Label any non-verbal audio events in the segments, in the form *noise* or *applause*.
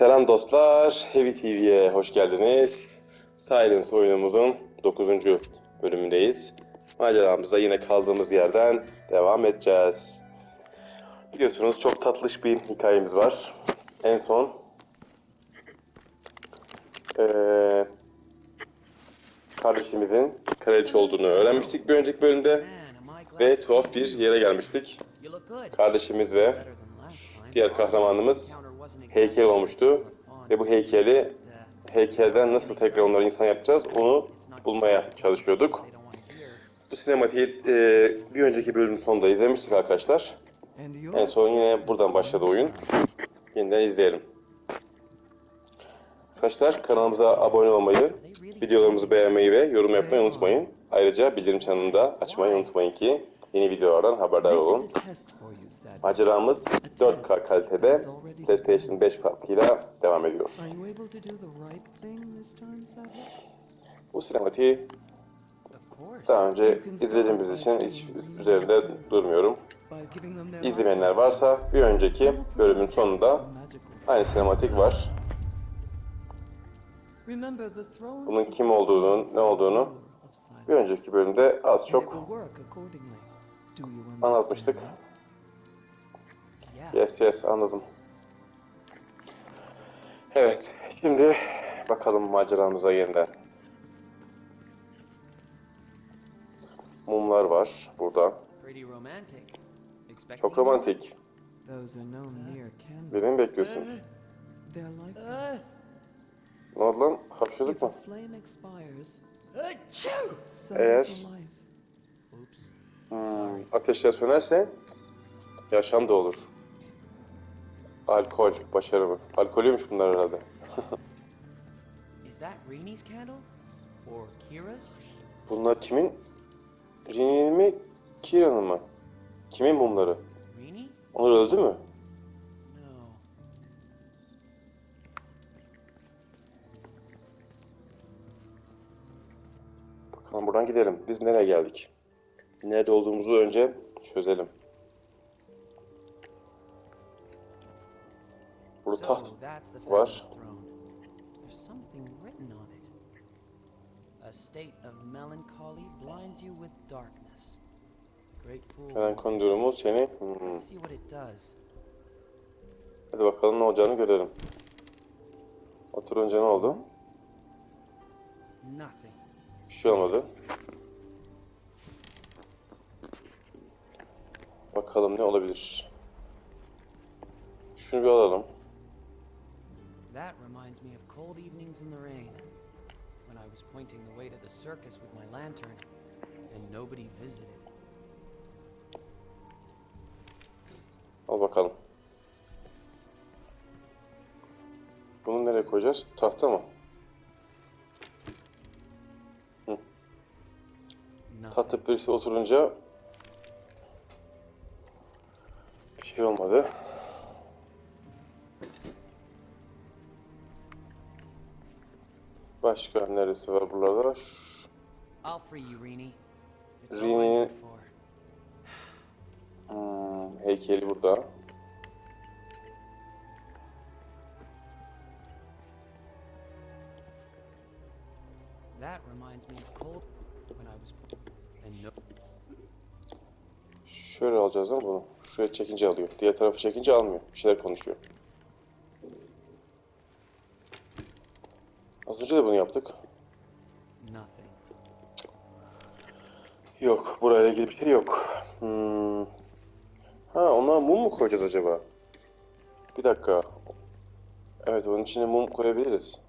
Selam dostlar, Heavy TV'ye hoş geldiniz. Silence oyunumuzun 9. bölümündeyiz. Maceramıza yine kaldığımız yerden devam edeceğiz. Biliyorsunuz çok tatlış bir hikayemiz var. En son eee, kardeşimizin kraliçe olduğunu öğrenmiştik bir önceki bölümde ve tuhaf bir yere gelmiştik. Kardeşimiz ve diğer kahramanımız heykel olmuştu ve bu heykeli heykelden nasıl tekrar onları insan yapacağız onu bulmaya çalışıyorduk. Bu sinematiği e, bir önceki bölümün sonunda izlemiştik arkadaşlar. En son yine buradan başladı oyun. Yeniden izleyelim. Arkadaşlar kanalımıza abone olmayı, videolarımızı beğenmeyi ve yorum yapmayı unutmayın. Ayrıca bildirim çanını da açmayı unutmayın ki yeni videolardan haberdar olun. Maceramız 4K kalitede PlayStation 5 kartıyla devam ediyor. Bu sinematiği daha önce izlediğimiz için hiç üzerinde durmuyorum. İzlemeyenler varsa bir önceki bölümün sonunda aynı sinematik var. Bunun kim olduğunu, ne olduğunu bir önceki bölümde az çok anlatmıştık. Yes yes anladım. Evet şimdi bakalım maceramıza yeniden. Mumlar var burada. Çok romantik. Birini mi bekliyorsun? Like Uh, Ne oldu lan? Hapşırdık mı? so Eğer-. Hmm, ateşler sönerse yaşam da olur. Alkol, başarı mı? Alkolüymüş bunlar herhalde. *laughs* Is that Rini's candle? Or Kira's? Bunlar kimin? Rini'nin mi? Kira'nın mı? Kimin mumları? Rini? Onlar öldü mü? Bakalım buradan gidelim. Biz nereye geldik? Nerede olduğumuzu önce çözelim. Darkness. Great fool. Melankon durumu seni... Hmm. Hadi bakalım ne olacağını görelim. Oturunca ne oldu? Bir şey olmadı. Bakalım ne olabilir. Şunu bir alalım. That reminds me of cold evenings in the rain. When I was pointing the way to the circus with my lantern, and nobody visited. Al bakalım. Bunu nereye koyacağız? Tahta mı? Nothing. Tahta birisi oturunca şey olmadı. All Rini- I'm good for. Hmm, heykeli burada. That reminds me of cold when I was and no Şöyle alacağız ama bunu. Şuraya çekince alıyor. Diğer tarafı çekince almıyor. Bir şeyler konuşuyor. Önce de bunu yaptık. Yok. Burayla ilgili bir şey yok. Hmm. Ha ona mum mu koyacağız acaba? Bir dakika. Evet onun içine mum koyabiliriz.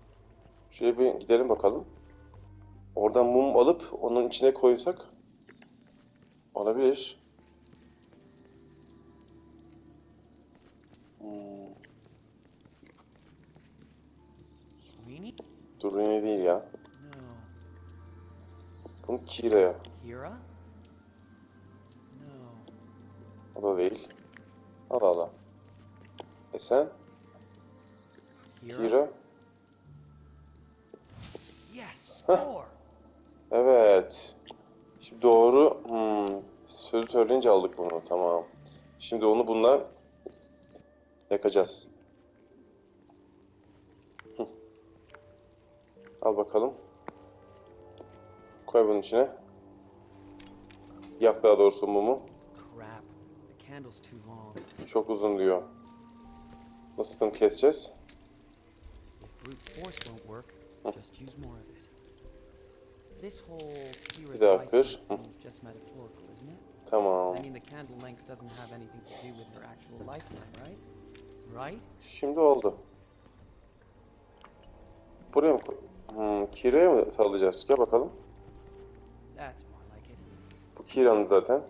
Şöyle bir gidelim bakalım. Oradan mum alıp onun içine koysak olabilir. Rini? Dur yine değil ya. No. Bunu. Kira? No. O da değil. Allah Allah. E sen? Kira? Kira? Yes, score. Evet. Şimdi doğru. Hmm. Sözü söyleyince aldık bunu. Tamam. Şimdi onu bunlar yakacağız. Al bakalım. Koy bunun içine. Yak daha doğrusu mumu. Çok uzun diyor. Nasıl bunu keseceğiz? Whole cure daha kır. it? Tamam. Şimdi oldu. Buraya mı koy? Hmm, kireye mi sallayacağız? Gel bakalım. Bu Kiran'ın zaten.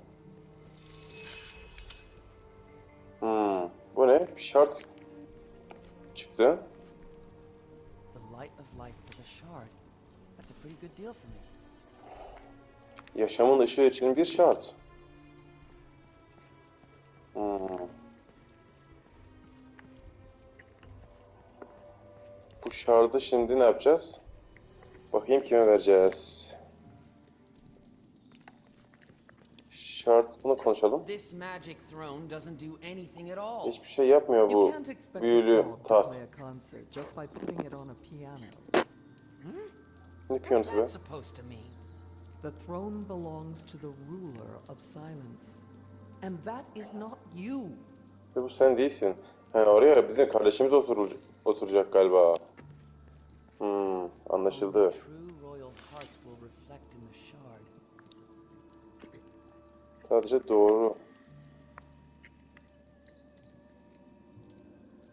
Hmm, bu ne? Bir şart çıktı. Yaşamın ışığı için bir şart. Hmm. Bu şardı şimdi ne yapacağız? Bakayım kime vereceğiz. Şart bunu konuşalım. Hiçbir şey yapmıyor bu büyülü taht. Ne piyanosu be? The throne belongs to the ruler of silence. And that is not you. Ve bu sen değilsin. Ha, oraya bizim kardeşimiz oturacak, oturacak galiba. The shard. Sadece doğru.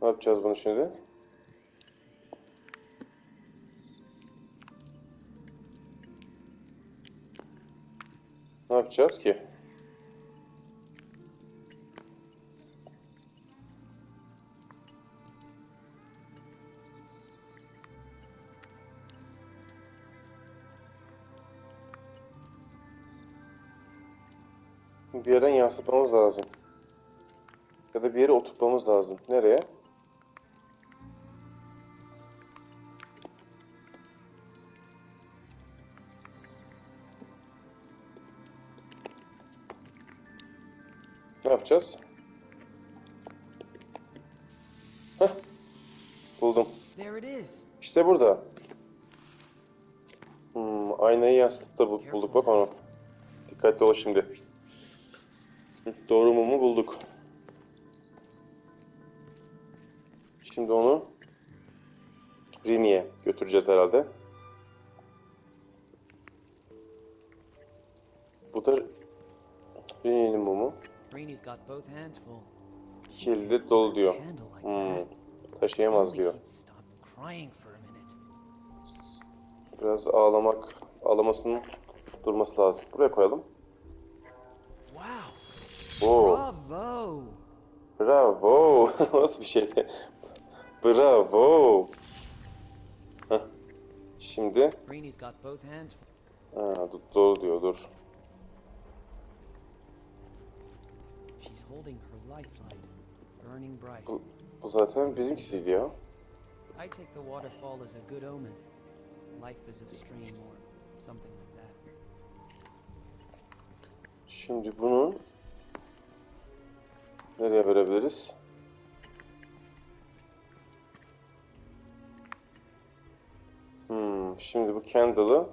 Ne yapacağız bunu şimdi? Ne yapacağız ki? Bir yerden yansıtmamız lazım. Ya da bir yere oturtmamız lazım. Nereye? Ne yapacağız? Heh. Buldum. İşte burada. Hmm, aynayı yansıtıp da bul- bulduk bak onu. Dikkatli ol şimdi. Doğru mumu bulduk. Şimdi onu Rini'ye götüreceğiz herhalde. Bu da Rini'nin mumu. İki elde de dolu diyor. Hmm, taşıyamaz diyor. Biraz ağlamak, ağlamasının durması lazım. Buraya koyalım. Oo. Bravo! Bravo. *laughs* Nasıl bir şeydi? Bravo. Heh. Şimdi ha, do- doğru diyor dur. Bu, bu zaten bizimkisiydi ya. I take the waterfall as a good omen. Life is a stream or something like that. Şimdi bunu nereye verebiliriz? Hmm, şimdi bu candle'ı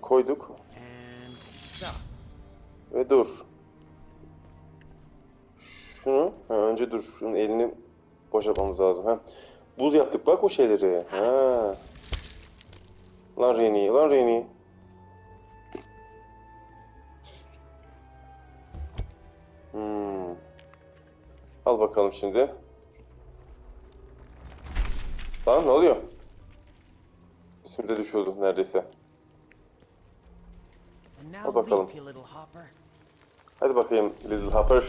koyduk And stop. ve dur. Şunu, ha, önce dur, şunun elini boşaltmamız lazım. Ha. Buz yaptık bak o şeyleri. Ha. Lan Reni, lan Reni. Hmm. Al bakalım şimdi. Lan ne oluyor? Üstümüze düşüyordu neredeyse. Al bakalım. Hadi bakayım Little Hopper.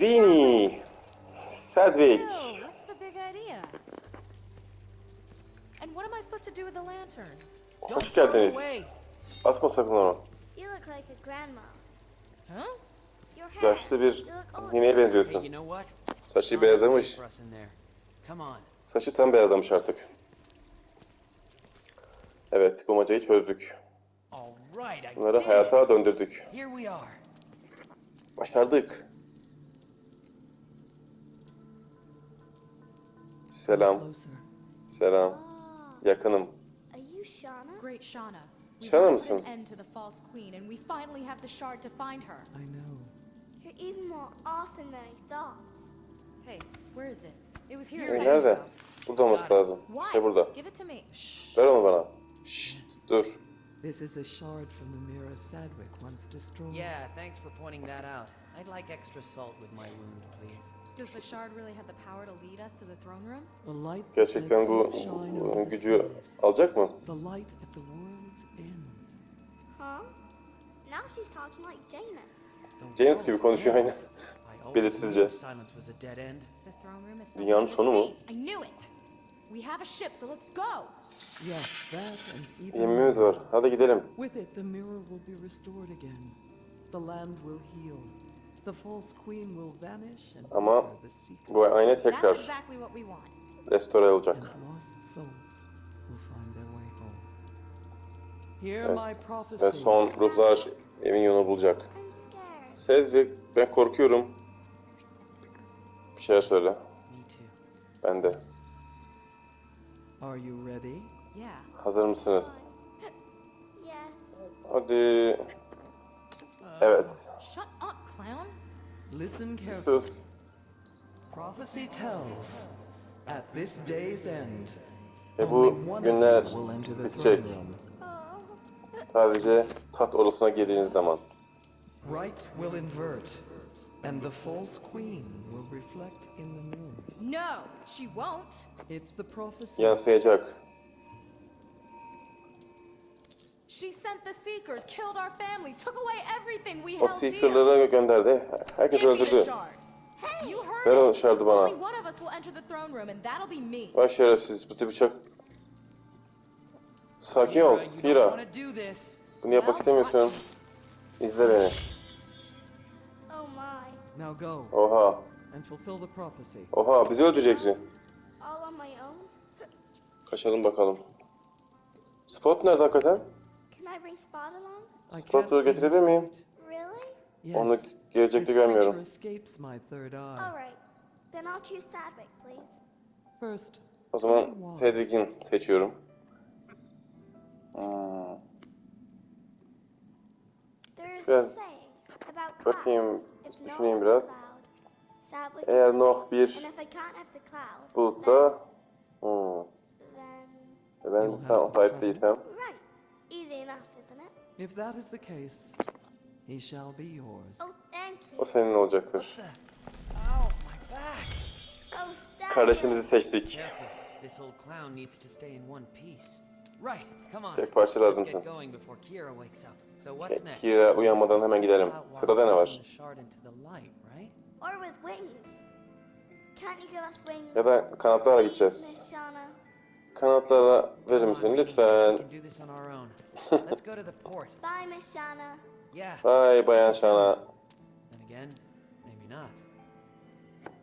Rini. Sedgwick. So, what's the big idea? And what am I supposed to do with the lantern? Hoş geldiniz. Asma sakın onu. You look like a grandma. Yaşlı bir nineye benziyorsun. Saçı beyazlamış. Saçı tam beyazlamış artık. Evet, bulmacayı çözdük. Bunları hayata döndürdük. Başardık. Selam. Selam. Yakınım. Great Shauna. We Shauna put mısın? an end to the false queen, and we finally have the shard to find her. I know. You're even more awesome than I thought. Hey, where is it? It was here. a Ee, second nerede? ago. Burada olması lazım. Why? İşte burada. Give it to me. Ver onu bana. Şşt, dur. This is a shard from the mirror Sadwick once destroyed. Yeah, thanks for pointing that out. I'd like extra salt with my wound, please. Does the shard really have the power to lead us to the throne room? The light that Gerçekten lets bu, light shine bu over the gücü seas. alacak mı? The light at the world's James gibi konuşuyor aynı. Belirsizce. Dünyanın sonu mu? the sea. I knew it. We have a ship, so let's go. Yes, that and even Yemeğimiz var. Hadi gidelim. With it, the mirror will be restored again. The land will heal. The false queen will vanish and Ama. Bu ayna tekrar exactly what we want. restore olacak. Evet. my Ve son ruhlar evin yolunu bulacak. I'm scared. Cedric, ben korkuyorum. Bir şeyler söyle. Ben de. Are you ready? Yeah. Hazır mısınız? Yes. Hadi. Evet. Shut up, clown. Listen carefully. Sus. Prophecy tells, at this day's end, Ve bu günler bitecek. Sadece tat odasına girdiğiniz zaman. Right will invert, and the false queen will reflect in the moon. No, she won't. It's the prophecy. Yansıyacak. She sent the Seekers, killed our family, took away everything we O held dear. Seeker'ları gönderdi. Herkes öldürdü. You heard Ver o it. şardı bana. Only one of us will enter the throne room, and that'll be me. Vay şerefsiz. Bu tip bıçak. Sakin ol. Hira. Bunu yapmak istemiyorsun. İzle beni. Oh my. Now go Oha. and fulfill the prophecy. Oha bizi öldüreceksin. Kaçalım bakalım. Spot nerede hakikaten? Can I bring Spot along? I Spotter'ı can't see his getirebilir miyim? Onu gelecekte görmüyorum. creature escapes my third Hmm. There is Biraz a saying about bakayım, düşüneyim biraz. Eğer Noh bir And if I can't have the cloud, bulutsa... Hmm. then... E Ben sen sahip değilsem... Right. Easy enough, isn't it? if that is the case, he shall be yours. Oh, thank you. O senin olacaktır. Ow, my back. Oh, Sadwick. Kardeşimizi seçtik. This old clown needs to stay in one piece. Right, come on. Tek parça lazım Let's get mısın? going before Kira wakes up. So what's next? Kira uyanmadan hemen gidelim. Sırada ne var? the shard into the light, right? Or with wings. Can't you give us wings? Ya da kanatlarla gideceğiz. Kanatlara verir misin lütfen? *laughs* Bye, Miss. Vay bayan Şana. Not.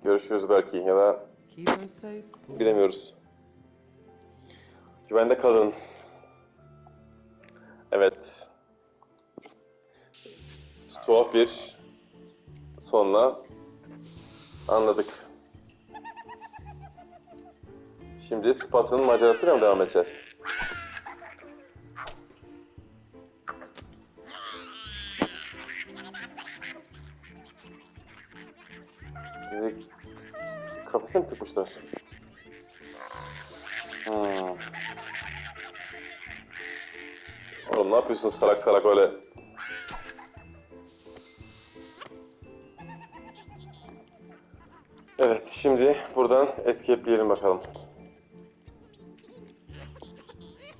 Görüşürüz belki ya da Keep her safe. bilemiyoruz. Güvende kalın. Evet. Tuhaf bir sonla anladık. Şimdi Spot'ın macerasıyla mı devam edeceğiz? Bizi kafese mi tıkmışlar? Yapıyorsun salak salak öyle? Evet şimdi buradan escape'leyelim bakalım.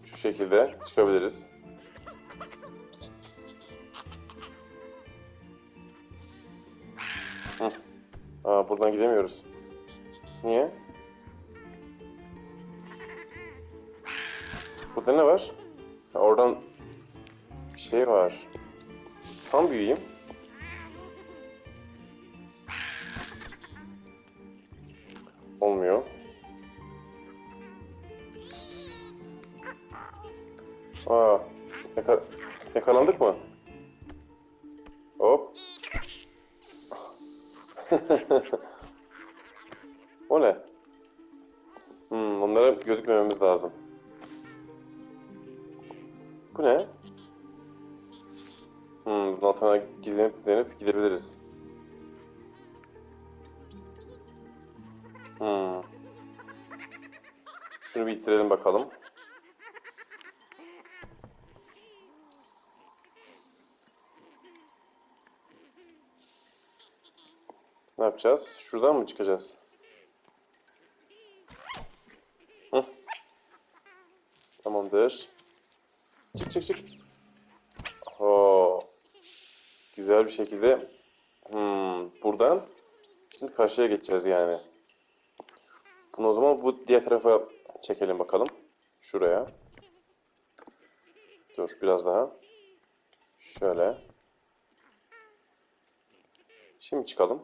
Şu şekilde çıkabiliriz. Aa buradan gidemiyoruz. Niye? Burada ne var? Ha, oradan şey var. Tam büyüyeyim. Olmuyor. Gizlenip gidebiliriz. Hmm. Şunu bir ittirelim bakalım. Ne yapacağız? Şuradan mı çıkacağız? Hı. Tamamdır. Çık çık çık. Oo. Güzel bir şekilde. Hmm, buradan şimdi karşıya geçeceğiz yani. Bunu o zaman bu diğer tarafa çekelim bakalım. Şuraya. Dur biraz daha. Şöyle. Şimdi çıkalım.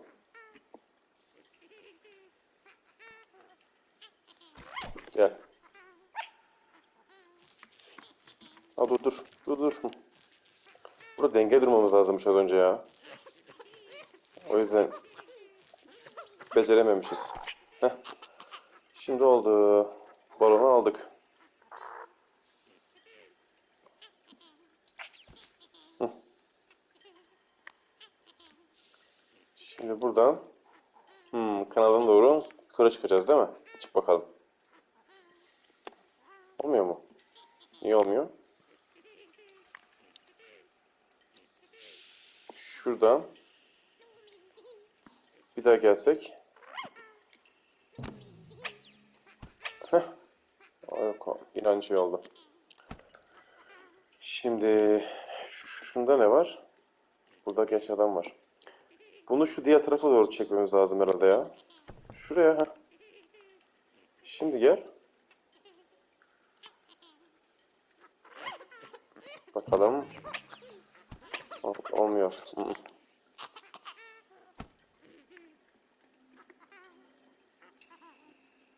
Gel. Ha dur dur. Dur dur. Burada denge durmamız lazımmış az önce ya. O yüzden becerememişiz. Heh. Şimdi oldu. Balonu aldık. Şimdi buradan hmm, kanalına doğru yukarı çıkacağız değil mi? Çık bakalım. Olmuyor mu? Niye olmuyor? Şuradan bir daha gelsek. Heh. Yok, aynı şey oldu. Şimdi şu- şunda ne var? Burada genç adam var. Bunu şu diğer tarafa doğru çekmemiz lazım herhalde ya. Şuraya. ha. Şimdi gel. Bakalım. Ol- Olmuyor.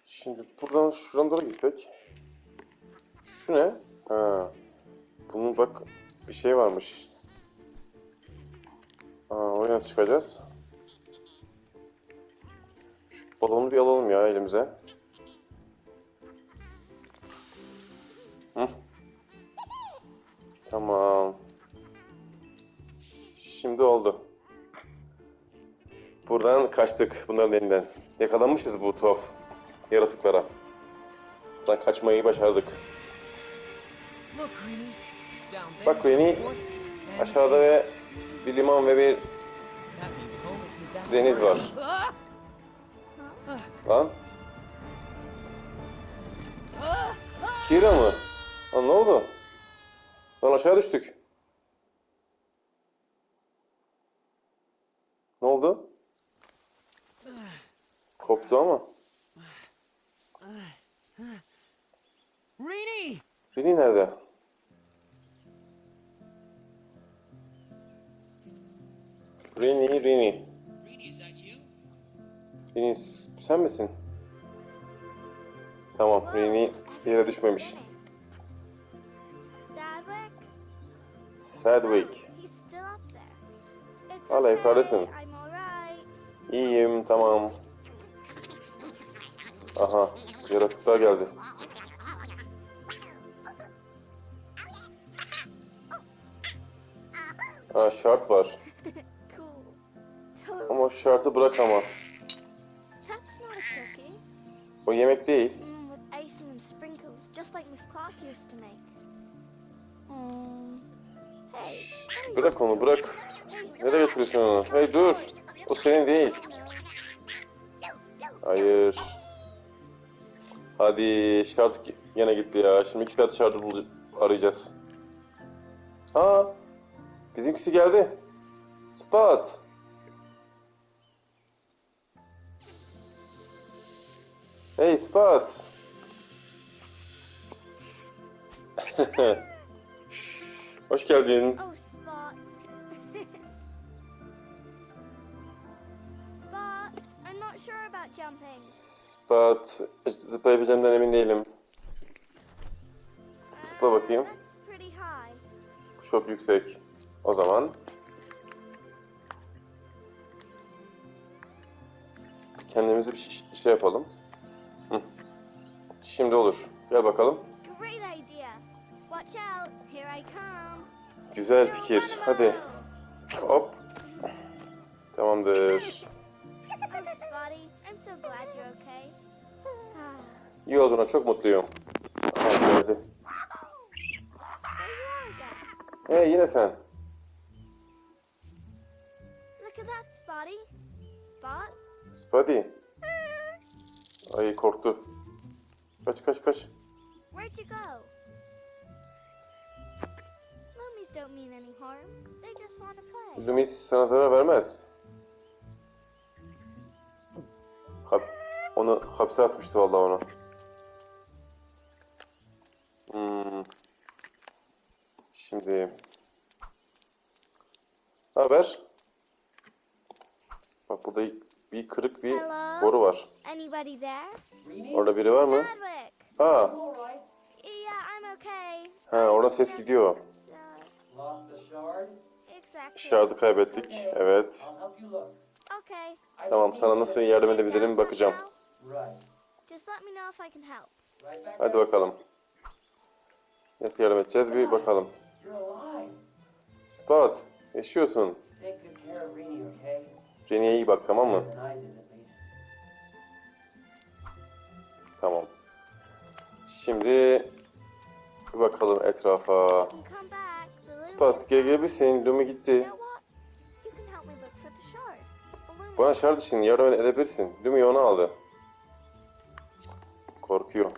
Şimdi buradan şuradan doğru gitsek. Şu ne? Ha. Bunun bak bir şey varmış. Aa, oraya nasıl çıkacağız? Şu balonu bir alalım ya elimize. Hı. Tamam. Şimdi oldu. Buradan kaçtık bunların elinden. Yakalanmışız bu tuhaf yaratıklara. Buradan kaçmayı başardık. Bak and Aşağıda ve bir liman ve bir deniz var. Lan. Kira mı? Lan ne oldu? Lan aşağı düştük. Ne oldu? Koptu ama. Greenie! Biri nerede? Rini, Rini. Rini sen misin? Tamam, Rini yere düşmemiş. Sadwick? Hala yukarıdasın. İyiyim, tamam. Aha, yaratıklar geldi. Aa, şart var. Ama şartı bırak ama. O yemek değil. Bırak onu, bırak. Nereye götürüyorsun onu? Hey dur. O senin değil. Hayır. Hadi şart yine gitti ya. Şimdi iki saat şartı arayacağız. Aa, bizimkisi geldi. Spot. Hey Spot. *laughs* Hoş geldin. Spot. Zıplayabileceğimden emin değilim. Zıpla bakayım. Çok yüksek. O zaman kendimize bir şey yapalım. Hı. Şimdi olur. Gel bakalım. Güzel fikir. Hadi. Hop. Olduğuna çok mutluyum. Aha geldi. Hey yine sen. Spotty. Ay korktu. Kaç kaç kaç. Where'd you go? Loomies don't mean any harm. They just want to play. Loomis sana zarar vermez. Hap, onu hapse atmıştı vallahi onu. Hmm. Şimdi. Haber? Bak burada bir kırık bir Hello? boru var. Anybody there? Orada biri var mı? Ha, Yeah, I'm okay. ha oradan ses gidiyor. Şardı kaybettik. Evet. Tamam sana nasıl yardım edebilirim bakacağım. Right. Just Nasıl yardım edeceğiz bir bakalım. Spot, yaşıyorsun. Jenny'e iyi bak tamam mı? Tamam. Şimdi bir bakalım etrafa. Spot gel gel bir senin Lumi gitti. Bana şart için yardım edebilirsin. Lumi onu aldı. Korkuyor.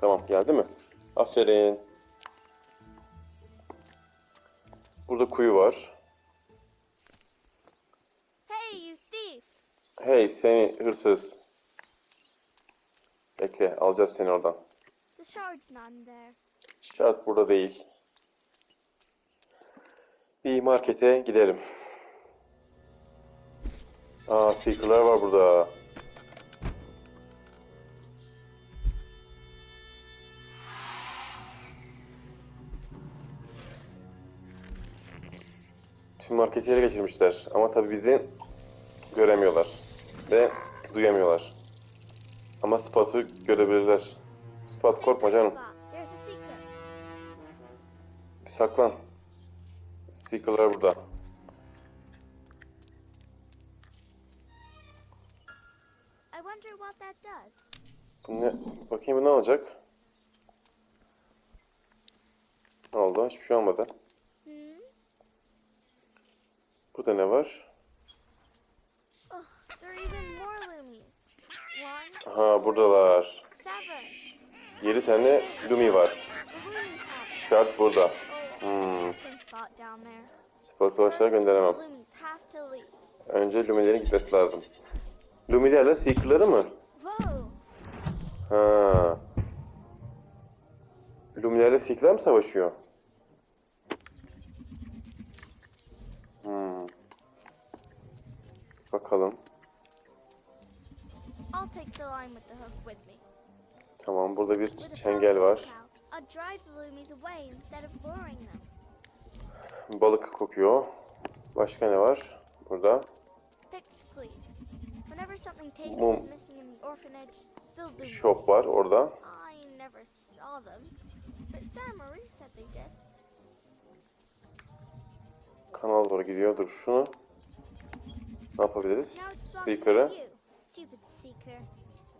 Tamam geldi mi? Aferin. Burada kuyu var. Hey, you thief! Hey seni hırsız. Bekle alacağız seni oradan. The shard's not there. Şart burada değil. Bir markete gidelim. Aa Seeker'lar var burada. Marketi ele geçirmişler. Ama tabii bizi göremiyorlar. Ve duyamıyorlar. Ama Spot'u görebilirler. Spot korkma canım. Bir saklan. Seeker'lar burada. Bu ne? Bakayım bu ne olacak? Ne oldu? Hiçbir şey olmadı. Burada ne var? One, Aha buradalar. seven. Yedi tane Lumi var. Şart burada. Oh, Hmm. Spot First, gönderemem. Önce Lumi'lerin gitmesi lazım. Lumi'lerle Seeker'ları mı? Ha. Lumi'lerle Seeker'lar mı savaşıyor? Me. Tamam burada bir çengel var. Balık kokuyor. Başka ne var? Burada. Mum. Shop var orada. Kanal doğru gidiyor. Dur şunu. Ne yapabiliriz? Seeker'ı.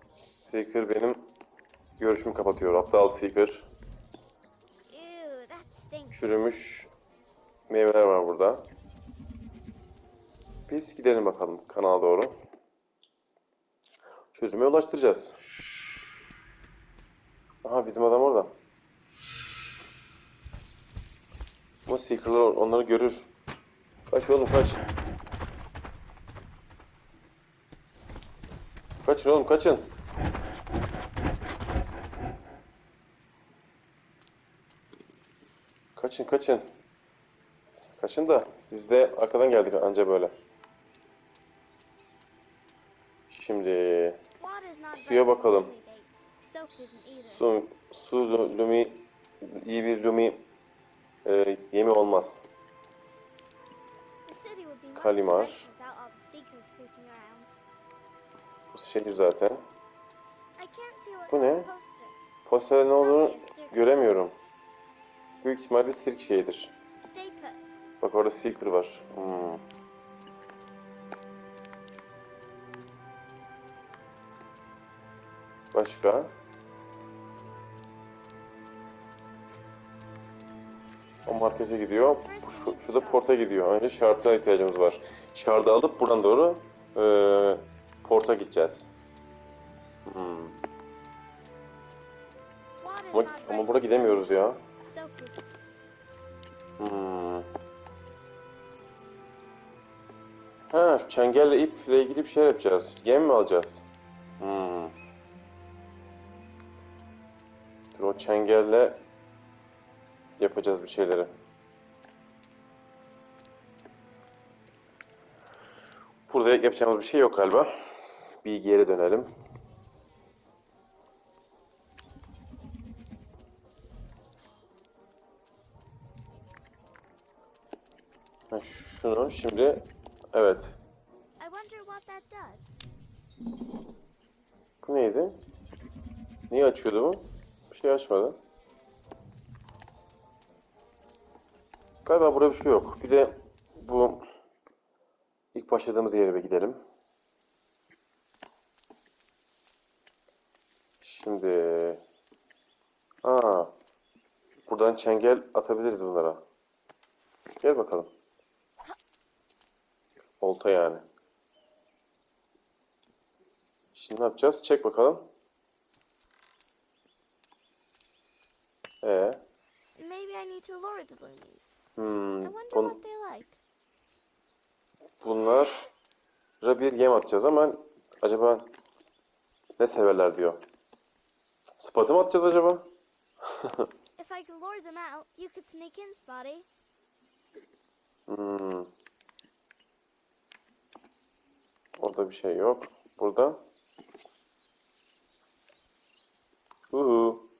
seeker. Benim görüşümü kapatıyor. Aptal Seeker. Çürümüş meyveler var burada. Biz gidelim bakalım kanala doğru. Çözüme ulaştıracağız. Aha bizim adam orada. Ama Seeker'lar onları görür. Kaç oğlum kaç. Kaçın oğlum kaçın. Kaçın kaçın. Kaçın da biz de arkadan geldik anca böyle. Şimdi Suya bakalım. Su, su lu- lumi iyi bir lumi e, yemi olmaz. Kalimar. Şehir zaten. Bu ne? Poster. Poster ne olduğunu göremiyorum. Büyük ihtimal bir sirk şeyidir. Bak orada Seeker var. Hmm. Başka? O markete gidiyor. Şu, şu da porta gidiyor. Önce şarta ihtiyacımız var. Şartı alıp buradan doğru eee porta gideceğiz. Hmm. Ama, ama buraya gidemiyoruz ya. Hmm. Ha, şu çengelle iple ilgili bir şey yapacağız. Gem mi alacağız? Hmm. Dur o çengelle yapacağız bir şeyleri. Burada yapacağımız bir şey yok galiba. Bir geri dönelim. Ha, Şunu şimdi evet. Bu neydi? Niye açıyordu bu? Bir şey açmadı. Galiba burada bir şey yok. Bir de bu ilk başladığımız yere bir gidelim. Şimdi aa buradan çengel atabiliriz bunlara. Gel bakalım. Olta yani. Şimdi ne yapacağız? Çek bakalım. Ee, Maybe I need to lure the loonies. hmm, I wonder bun- what they like. bunlara bir yem atacağız ama acaba ne severler diyor. Spatı mı atacağız acaba? If I could lure them out, you could sneak in, Spotty. Hmm. Orada bir şey yok. Burada. Uhu.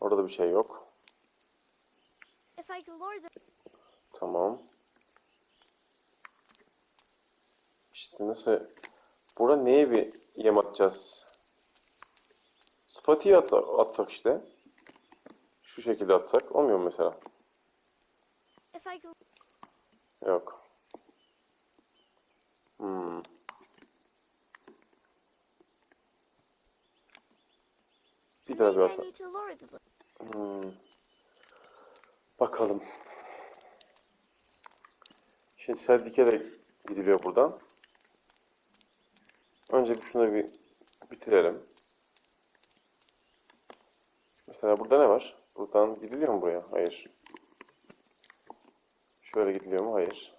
Orada da bir şey yok. If I could lure them, Tamam. İşte nasıl... Burada neye bir yem atacağız? Spati'yi at, atsak işte. Şu şekilde atsak. Olmuyor mu mesela? Yok. Hmm. Bir daha bir atalım. Hmm. Bakalım. Şimdi Seldik'e de gidiliyor buradan. Önce şunu bir bitirelim. Mesela burada ne var? Buradan gidiliyor mu buraya? Hayır. Şöyle gidiliyor mu? Hayır.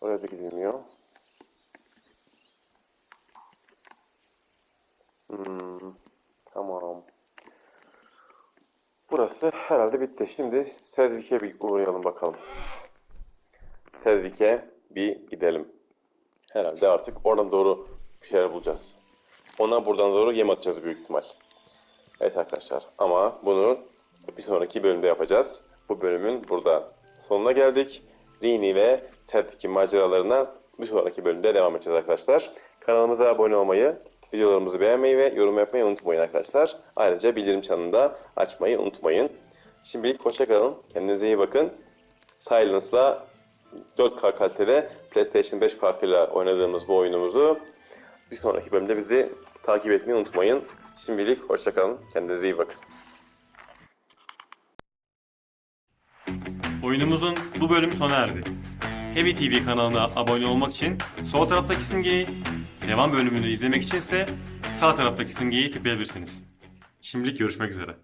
Oraya da gidilmiyor. Hmm. Tamam. Burası herhalde bitti. Şimdi Sedvik'e bir uğrayalım bakalım. Sedvik'e bir gidelim. Herhalde artık oradan doğru bir şeyler bulacağız. Ona buradan doğru yem atacağız büyük ihtimal. Evet arkadaşlar ama bunu bir sonraki bölümde yapacağız. Bu bölümün burada sonuna geldik. Rini ve Sedvik'in maceralarına bir sonraki bölümde devam edeceğiz arkadaşlar. Kanalımıza abone olmayı, videolarımızı beğenmeyi ve yorum yapmayı unutmayın arkadaşlar. Ayrıca bildirim çanını da açmayı unutmayın. Şimdilik hoşçakalın. Kendinize iyi bakın. Silence'la 4K kalitede PlayStation 5 farkıyla oynadığımız bu oyunumuzu bir sonraki bölümde bizi takip etmeyi unutmayın. Şimdilik hoşçakalın. Kendinize iyi bakın. Oyunumuzun bu bölümü sona erdi. Heavy TV kanalına abone olmak için sol taraftaki simgeyi, devam bölümünü izlemek içinse sağ taraftaki simgeyi tıklayabilirsiniz. Şimdilik görüşmek üzere.